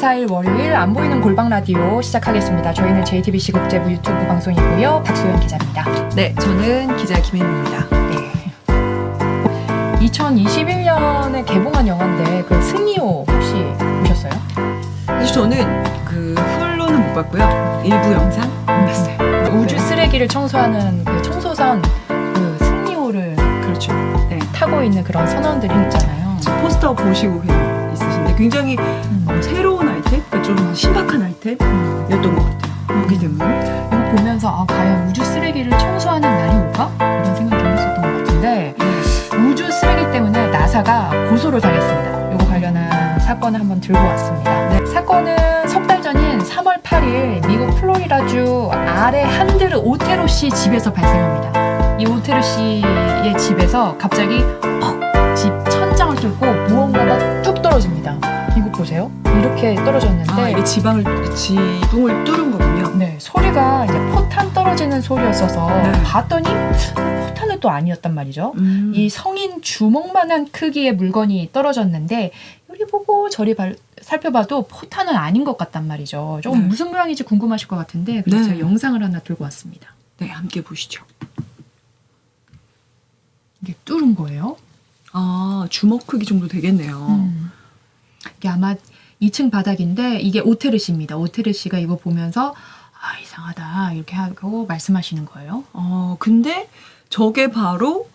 24일 월요일 안 보이는 골방 라디오 시작하겠습니다. 저희는 JTBC 국제부 유튜브 방송이고요. 박소연 기자입니다. 네, 저는 기자 김혜민입니다. 네. 2021년에 개봉한 영화인데 그 승리호 혹시 보셨어요? 사실 저는 그 훌로는 못 봤고요. 일부 영상 봤어요. 우주 쓰레기를 청소하는 그 청소선 그 승리호를 그렇죠. 네. 타고 있는 그런 선원들이 있잖아요. 포스터 보시고 그냥 굉장히 음. 어, 새로운 아이템, 그러니까 좀 신박한 아이템이었던 것 같아요. 보게 되면. 이거 보면서 아 과연 우주 쓰레기를 청소하는 날이 올까? 이런 생각 좀 했었던 것 같은데 우주 쓰레기 때문에 나사가 고소를 당했습니다. 이거 관련한 사건을 한번 들고 왔습니다. 네, 사건은 석 달 전인 3월 8일 미국 플로리다주 아래 한드르 오테로 씨 집에서 발생합니다. 이 오테로 씨의 집에서 갑자기 퍽집 천장을 뚫고 무언가가 뚝 떨어집니다. 이렇게 떨어졌는데 아, 이게 지방을 지붕을 뚫은 거군요. 네, 소리가 이제 포탄 떨어지는 소리였어서 네. 봤더니 포탄은 또 아니었단 말이죠. 음. 이 성인 주먹만한 크기의 물건이 떨어졌는데 요리 보고 저리 발- 살펴봐도 포탄은 아닌 것 같단 말이죠. 조금 네. 무슨 모양인지 궁금하실 것 같은데 그래서 네. 제가 영상을 하나 들고 왔습니다. 네, 함께 보시죠. 이게 뚫은 거예요. 아, 주먹 크기 정도 되겠네요. 음. 이게 아마 2층 바닥인데 이게 오테르시입니다. 오테르시가 이거 보면서 아 이상하다 이렇게 하고 말씀하시는 거예요. 어, 근데 저게 바로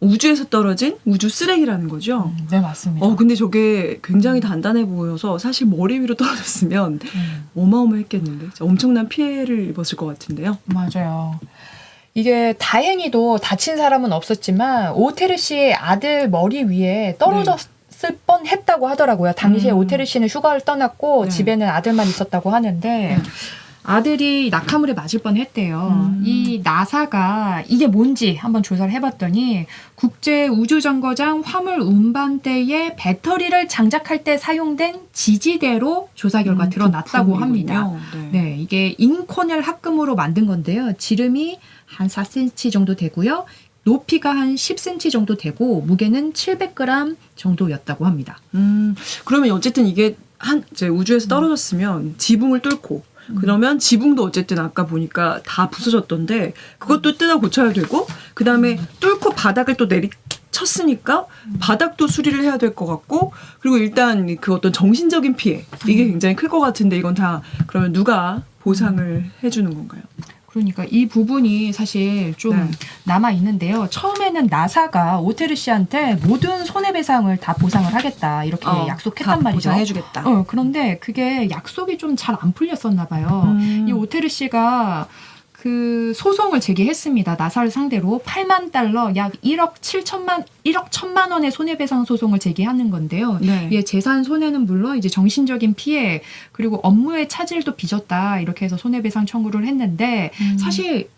우주에서 떨어진 우주 쓰레기라는 거죠. 음, 네 맞습니다. 어, 근데 저게 굉장히 단단해 보여서 사실 머리 위로 떨어졌으면 음. 어마어마했겠는데 엄청난 피해를 입었을 것 같은데요. 맞아요. 이게 다행히도 다친 사람은 없었지만 오테르 씨의 아들 머리 위에 떨어졌 을 뻔했다고 하더라고요. 당시에 음. 오테르 씨는 휴가를 떠났고 네. 집에는 아들만 있었다고 하는데 네. 아들이 낙하물에 맞을 뻔했대요. 음. 이 나사가 이게 뭔지 한번 조사를 해봤더니 국제 우주정거장 화물 운반대에 배터리를 장착할 때 사용된 지지대로 조사 결과 음, 드러났다고 합니다. 부품이군요. 네. 네, 이게 인코넬 합금으로 만든 건데요. 지름이 한 4cm 정도 되고요. 높이가 한 10cm 정도 되고 무게는 700g 정도였다고 합니다. 음, 그러면 어쨌든 이게 한 이제 우주에서 떨어졌으면 지붕을 뚫고 음. 그러면 지붕도 어쨌든 아까 보니까 다 부서졌던데 그것도 뜯어 고쳐야 되고 그 다음에 뚫고 바닥을 또 내리 쳤으니까 바닥도 수리를 해야 될 것 같고 그리고 일단 그 어떤 정신적인 피해 이게 굉장히 클 것 같은데 이건 다 그러면 누가 보상을 해주는 건가요? 그러니까 이 부분이 사실 좀 네. 남아 있는데요. 처음에는 나사가 오테르 씨한테 모든 손해배상을 다 보상을 하겠다 이렇게 어, 약속했단 다 말이죠. 보상해주겠다. 어, 그런데 그게 약속이 좀 잘 안 풀렸었나 봐요. 음. 이 오테르 씨가 그 소송을 제기했습니다. 나사를 상대로 8만 달러 약 1억 7천만 1억 1천만 원의 손해배상 소송을 제기하는 건데요. 네. 이게 재산 손해는 물론 이제 정신적인 피해 그리고 업무의 차질도 빚었다 이렇게 해서 손해배상 청구를 했는데 음. 사실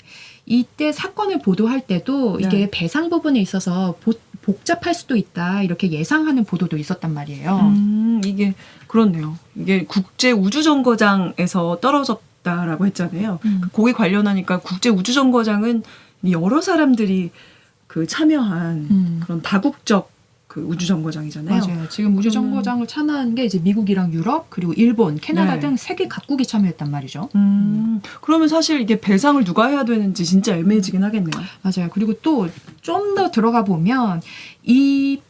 이때 사건을 보도할 때도 이게 네. 배상 부분에 있어서 보- 복잡할 수도 있다 이렇게 예상하는 보도도 있었단 말이에요. 음, 이게 그렇네요. 이게 국제 우주 정거장에서 떨어졌 다라고 했잖아요. 음. 거기 관련하니까 국제 우주 정거장은 여러 사람들이 그 참여한 음. 그런 다국적 그 우주 정거장이잖아요. 맞아요. 지금 우주 정거장을 참여한 게 이제 미국이랑 유럽 그리고 일본, 캐나다 네. 등 세계 각국이 참여했단 말이죠. 음, 그러면 사실 이게 배상을 누가 해야 되는지 진짜 애매해지긴 하겠네요. 맞아요. 그리고 또 좀 더 들어가 보면 이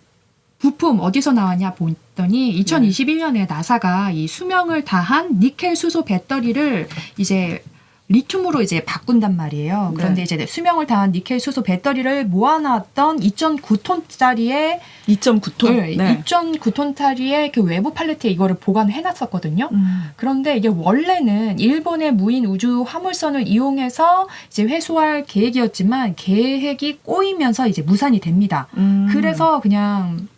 부품 어디서 나왔냐 보더니 2021년에 나사가 이 수명을 다한 니켈 수소 배터리를 이제 리튬으로 이제 바꾼단 말이에요. 그런데 네. 이제 수명을 다한 니켈 수소 배터리를 모아놨던 2.9톤짜리의 2.9톤. 네. 2.9톤짜리의 그 외부 팔레트에 이거를 보관해놨었거든요. 음, 그런데 이게 원래는 일본의 무인 우주 화물선을 이용해서 이제 회수할 계획이었지만 계획이 꼬이면서 이제 무산이 됩니다. 음. 그래서 그냥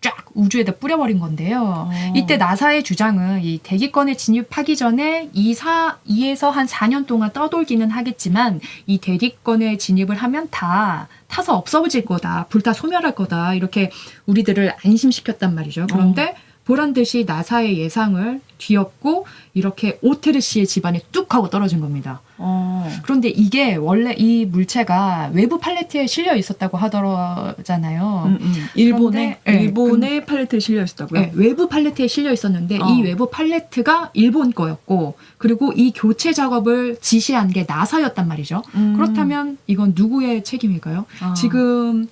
쫙 우주에다 뿌려버린 건데요. 어. 이때 나사의 주장은 이 대기권에 진입하기 전에 2, 4, 2에서 한 4년 동안 떠돌기는 하겠지만 이 대기권에 진입을 하면 다 타서 없어질 거다. 불타 소멸할 거다. 이렇게 우리들을 안심시켰단 말이죠. 그런데 보란 듯이 나사의 예상을 뒤엎고 이렇게 오테르 씨의 집안에 뚝 하고 떨어진 겁니다. 어. 그런데 이게 원래 이 물체가 외부 팔레트에 실려 있었다고 하더잖아요. 음, 음. 일본에 그런데, 네, 일본의 팔레트에 실려 있었다고요? 네, 외부 팔레트에 실려 있었는데 어. 이 외부 팔레트가 일본 거였고 그리고 이 교체 작업을 지시한 게 나사였단 말이죠. 음. 그렇다면 이건 누구의 책임일까요? 아. 지금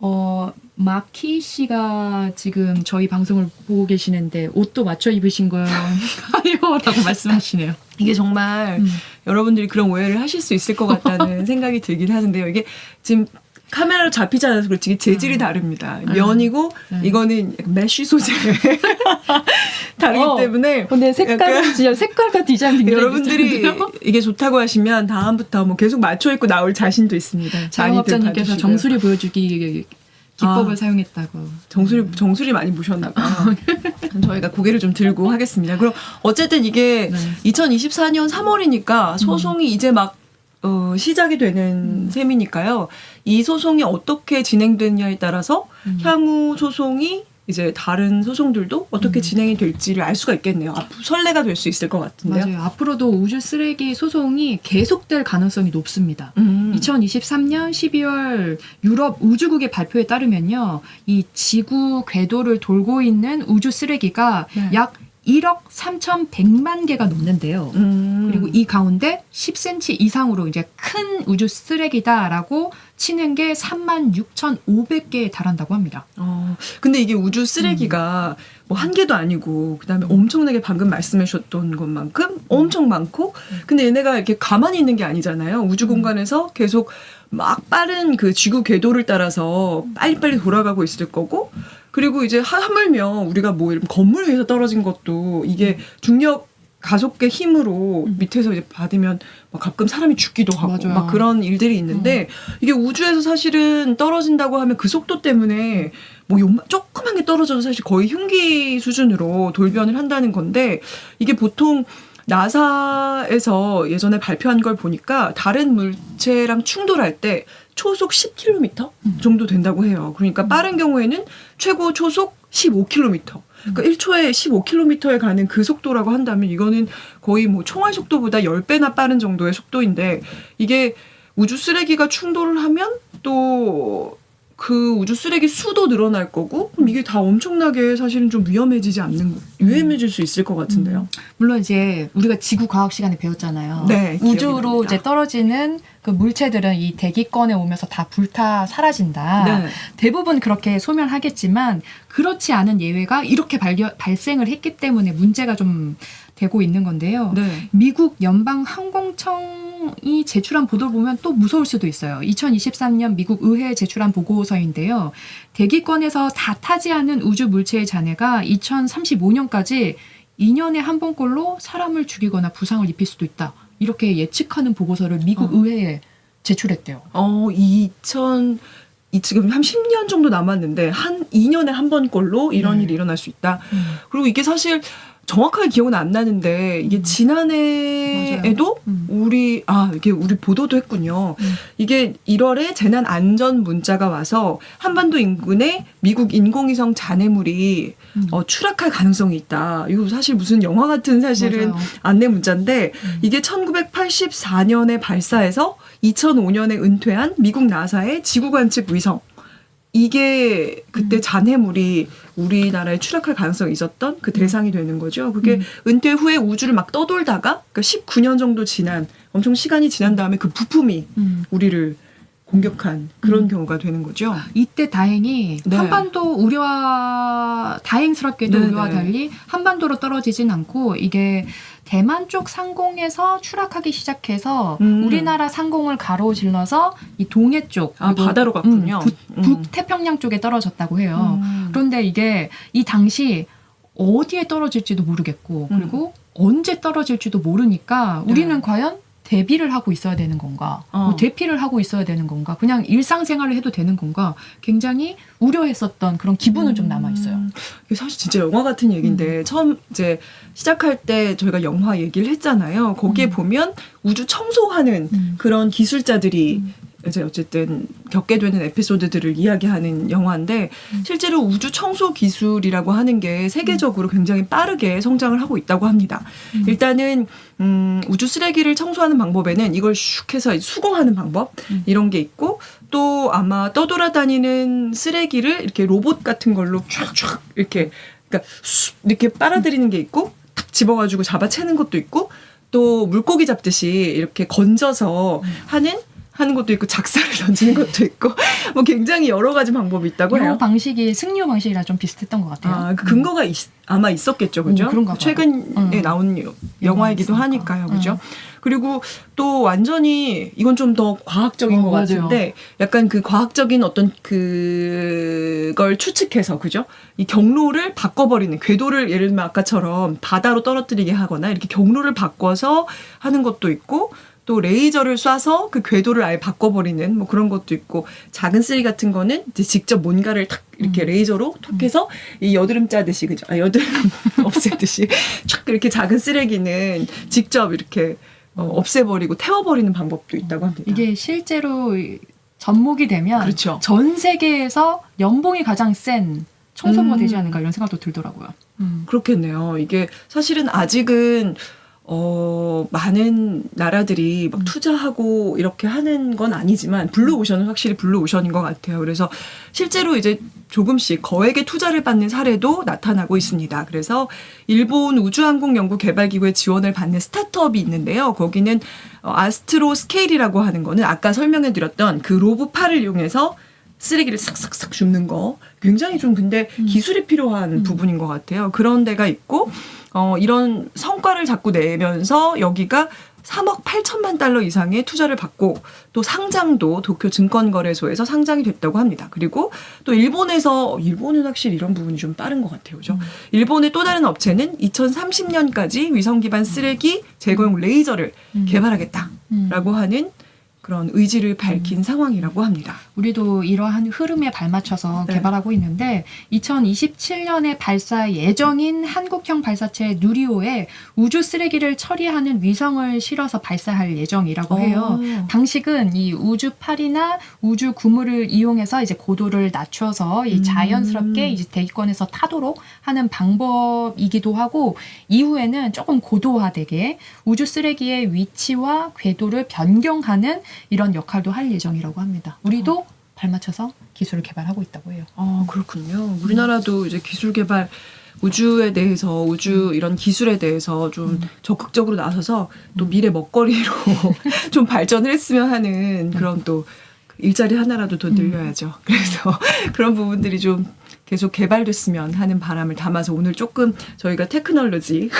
어 마키 씨가 지금 저희 방송을 보고 계시는데 옷도 맞춰 입으신 거요라고 말씀하시네요. 이게 정말 음. 여러분들이 그런 오해를 하실 수 있을 것 같다는 생각이 들긴 하는데요. 이게 지금 카메라로 잡히지 않아서 그렇지 재질이 음. 다릅니다. 음. 면이고 음. 이거는 약간 메쉬 소재 다르기 어. 때문에 근데 색깔은 진짜 색깔과 디자인 굉장히 여러분들이 이게 좋다고 하시면 다음부터 뭐 계속 맞춰 입고 나올 자신도 있습니다. 자영업자님께서. 정수리 보여주기 기법을 아. 사용했다고. 정수리 정수리 많이 보셨나 봐요. 저희가 고개를 좀 들고 하겠습니다. 그럼 어쨌든 이게 네. 2024년 3월이니까 소송이 이제 막 어, 시작이 되는 음. 셈이니까요. 이 소송이 어떻게 진행되느냐에 따라서 음. 향후 소송이 이제 다른 소송들도 어떻게 음. 진행이 될지를 알 수가 있겠네요. 앞 설레가 될 수 있을 것 같은데요. 맞아요. 앞으로도 우주 쓰레기 소송이 계속될 가능성이 높습니다. 음. 2023년 12월 유럽 우주국의 발표에 따르면요. 이 지구 궤도를 돌고 있는 우주 쓰레기가 네. 약 1억 3,100만 개가 넘는데요. 음. 그리고 이 가운데 10cm 이상으로 이제 큰 우주 쓰레기다라고 치는 게 3만 6,500개에 달한다고 합니다. 어, 근데 이게 우주 쓰레기가 음. 뭐한 개도 아니고 그다음에 엄청나게 방금 말씀해 주셨던 것만큼 엄청 많고 근데 얘네가 이렇게 가만히 있는 게 아니잖아요. 우주 공간에서 계속 막 빠른 그 지구 궤도를 따라서 빨리빨리 돌아가고 있을 거고 그리고 이제 하- 하물며 우리가 뭐 이런 건물 위에서 떨어진 것도 이게 중력 가속의 힘으로 음. 밑에서 이제 받으면 막 가끔 사람이 죽기도 하고 맞아요. 막 그런 일들이 있는데 이게 우주에서 사실은 떨어진다고 하면 그 속도 때문에 뭐 요만 조그만 게 떨어져도 사실 거의 흉기 수준으로 돌변을 한다는 건데 이게 보통 나사에서 예전에 발표한 걸 보니까 다른 물체랑 충돌할 때 초속 10km 정도 된다고 해요. 그러니까 빠른 경우에는 최고 초속 15km. 그러니까 1초에 15km에 가는 그 속도라고 한다면 이거는 거의 뭐 총알 속도보다 10배나 빠른 정도의 속도인데 이게 우주 쓰레기가 충돌을 하면 또 그 우주 쓰레기 수도 늘어날 거고 그럼 이게 다 엄청나게 사실은 좀 위험해지지 않는 위험해질 수 있을 것 같은데요. 물론 이제 우리가 지구 과학 시간에 배웠잖아요. 네, 우주로 납니다. 이제 떨어지는 그 물체들은 이 대기권에 오면서 다 불타 사라진다. 네. 대부분 그렇게 소멸하겠지만 그렇지 않은 예외가 이렇게 발견, 발생을 했기 때문에 문제가 좀 되고 있는 건데요. 네. 미국 연방 항공청이 제출한 보도를 보면 또 무서울 수도 있어요. 2023년 미국 의회에 제출한 보고서인데요. 대기권에서 다 타지 않은 우주 물체의 잔해가 2035년까지 2년에 한 번꼴로 사람을 죽이거나 부상을 입힐 수도 있다. 이렇게 예측하는 보고서를 미국 어. 의회에 제출했대요. 어, 2000, 이 지금 한 10년 정도 남았는데 한 2년에 한 번꼴로 이런 네. 일이 일어날 수 있다. 그리고 이게 사실 정확하게 기억은 안 나는데 이게 음. 지난해에도 음. 우리 아 이게 우리 보도도 했군요. 음. 이게 1월에 재난 안전 문자가 와서 한반도 인근에 미국 인공위성 잔해물이 음. 어, 추락할 가능성이 있다. 이거 사실 무슨 영화 같은 사실은 맞아요. 안내 문자인데 음. 이게 1984년에 발사해서 2005년에 은퇴한 미국 나사의 지구 관측 위성. 이게 그때 음. 잔해물이 우리나라에 추락할 가능성이 있었던 그 대상이 되는 거죠. 그게 음. 은퇴 후에 우주를 막 떠돌다가 그러니까 19년 정도 지난 엄청 시간이 지난 다음에 그 부품이 음. 우리를 공격한 그런 음. 경우가 되는 거죠. 이때 다행히 네. 한반도 우려와 다행스럽게도 네, 우려와 네. 달리 한반도로 떨어지진 않고 이게 대만 쪽 상공에서 추락하기 시작해서 음. 우리나라 상공을 가로질러서 이 동해 쪽 아 바다로 갔군요. 음, 음. 북태평양 쪽에 떨어졌다고 해요. 음. 그런데 이게 이 당시 어디에 떨어질지도 모르겠고 음. 그리고 언제 떨어질지도 모르니까 우리는 네. 과연 대비를 하고 있어야 되는 건가? 어. 뭐 대피를 하고 있어야 되는 건가? 그냥 일상생활을 해도 되는 건가? 굉장히 우려했었던 그런 기분은 좀 남아 있어요. 음, 이게 사실 진짜 영화 같은 얘기인데 처음 이제 시작할 때 저희가 영화 얘기를 했잖아요. 거기에 음. 보면 우주 청소하는 음. 그런 기술자들이 음. 이제 어쨌든 겪게 되는 에피소드들을 이야기하는 영화인데 실제로 우주 청소 기술이라고 하는 게 세계적으로 굉장히 빠르게 성장을 하고 있다고 합니다. 일단은 음, 우주 쓰레기를 청소하는 방법에는 이걸 슉 해서 수거하는 방법 이런 게 있고 또 아마 떠돌아다니는 쓰레기를 이렇게 로봇 같은 걸로 쫙쫙 이렇게 그러니까 쑥 이렇게 빨아들이는 게 있고 탁 집어가지고 잡아채는 것도 있고 또 물고기 잡듯이 이렇게 건져서 하는 하는 것도 있고 작사를 던지는 것도 있고 뭐 굉장히 여러 가지 방법이 있다고 이 해요. 방식이 승려 방식이랑 좀 비슷했던 것 같아요. 아, 그 근거가 있- 아마 있었겠죠, 그죠? 음. 최근에 음. 나온 여- 영화이기도. 하니까요, 그죠? 음. 그리고 또 완전히 이건 좀 더 과학적인 어, 것 맞아요. 같은데 약간 그 과학적인 어떤 그걸 추측해서 그죠? 이 경로를 바꿔버리는 궤도를 예를 들면 아까처럼 바다로 떨어뜨리게 하거나 이렇게 경로를 바꿔서 하는 것도 있고 또 레이저를 쏴서 그 궤도를 아예 바꿔버리는 뭐 그런 것도 있고 작은 쓰리 같은 거는 이제 직접 뭔가를 탁 이렇게 음. 레이저로 톡 해서 이 여드름 짜듯이 그죠? 아, 여드름 없애듯이 촥 이렇게 작은 쓰레기는 직접 이렇게 어, 없애버리고 태워버리는 방법도 있다고 합니다. 이게 실제로 이- 접목이 되면 그렇죠. 전 세계에서 연봉이 가장 센 청소부가 음. 되지 않을까 이런 생각도 들더라고요. 음. 그렇겠네요. 이게 사실은 아직은 어, 많은 나라들이 막 음. 투자하고 이렇게 하는 건 아니지만 블루 오션은 확실히 블루 오션인 것 같아요. 그래서 실제로 이제 조금씩 거액의 투자를 받는 사례도 나타나고 있습니다. 그래서 일본 우주항공 연구 개발 기구의 지원을 받는 스타트업이 있는데요. 거기는 어, 아스트로 스케일이라고 하는 거는 아까 설명해 드렸던 그 로브 팔을 이용해서 쓰레기를 싹싹싹 줍는 거 굉장히 좀 근데 음. 기술이 필요한 음. 부분인 것 같아요. 그런 데가 있고 어, 이런 성과를 자꾸 내면서 여기가 3억 8천만 달러 이상의 투자를 받고 또 상장도 도쿄 증권거래소에서 상장이 됐다고 합니다. 그리고 또 일본에서 일본은 확실히 이런 부분이 좀 빠른 것 같아요. 그죠? 음. 일본의 또 다른 업체는 2030년까지 위성 기반 쓰레기 제거용 레이저를 음. 개발하겠다라고 음. 하는 그런 의지를 밝힌 상황이라고 합니다. 우리도 이러한 흐름에 발맞춰서 네. 개발하고 있는데 2027년에 발사 예정인 한국형 발사체 누리호에 우주 쓰레기를 처리하는 위성을 실어서 발사할 예정이라고 해요. 어. 방식은 이 우주팔이나 우주 구물을 이용해서 이제 고도를 낮춰서 이 음. 자연스럽게 이제 대기권에서 타도록 하는 방법이기도 하고 이후에는 조금 고도화되게 우주 쓰레기의 위치와 궤도를 변경하는 이런 역할도 할 예정이라고 합니다. 우리도 발맞춰서 기술을 개발하고 있다고 해요. 아, 그렇군요. 우리나라도 이제 기술 개발 우주에 대해서 우주 이런 기술에 대해서 좀 음. 적극적으로 나서서 또 미래 먹거리로 좀 발전을 했으면 하는 그런 또 일자리 하나라도 더 늘려야죠. 그래서 그런 부분들이 좀 계속 개발됐으면 하는 바람을 담아서 오늘 조금 저희가 테크놀로지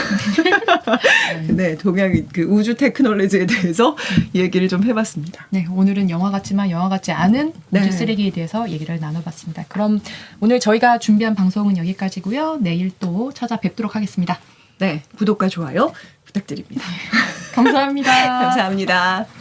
네 동양 그 우주 테크놀로지에 대해서 얘기를 좀 해봤습니다. 네, 오늘은 영화 같지만 영화 같지 않은 네. 우주 쓰레기에 대해서 얘기를 나눠봤습니다. 그럼 오늘 저희가 준비한 방송은 여기까지고요. 내일 또 찾아뵙도록 하겠습니다. 네 구독과 좋아요 부탁드립니다. 감사합니다. 감사합니다.